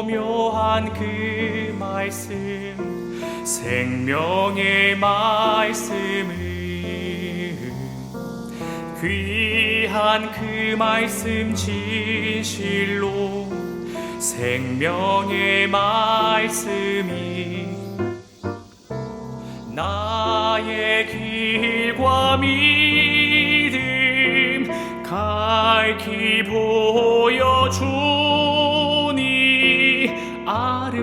오묘한 그 말씀 생명의 말씀을 귀한 그 말씀 진실로 생명의 말씀이 나의 길과 믿음 갈기 보여주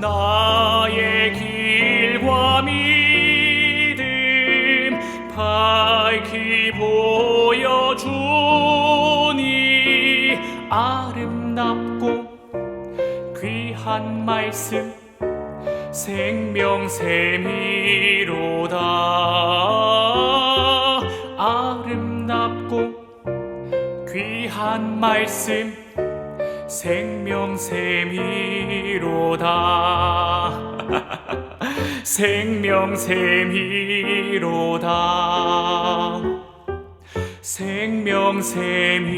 나의 길과 믿음 밝히 보여주니 아름답고 귀한 말씀 생명샘이로다. 아름답고 귀한 말씀 생명샘이로다. 생명샘이로다. 생명샘이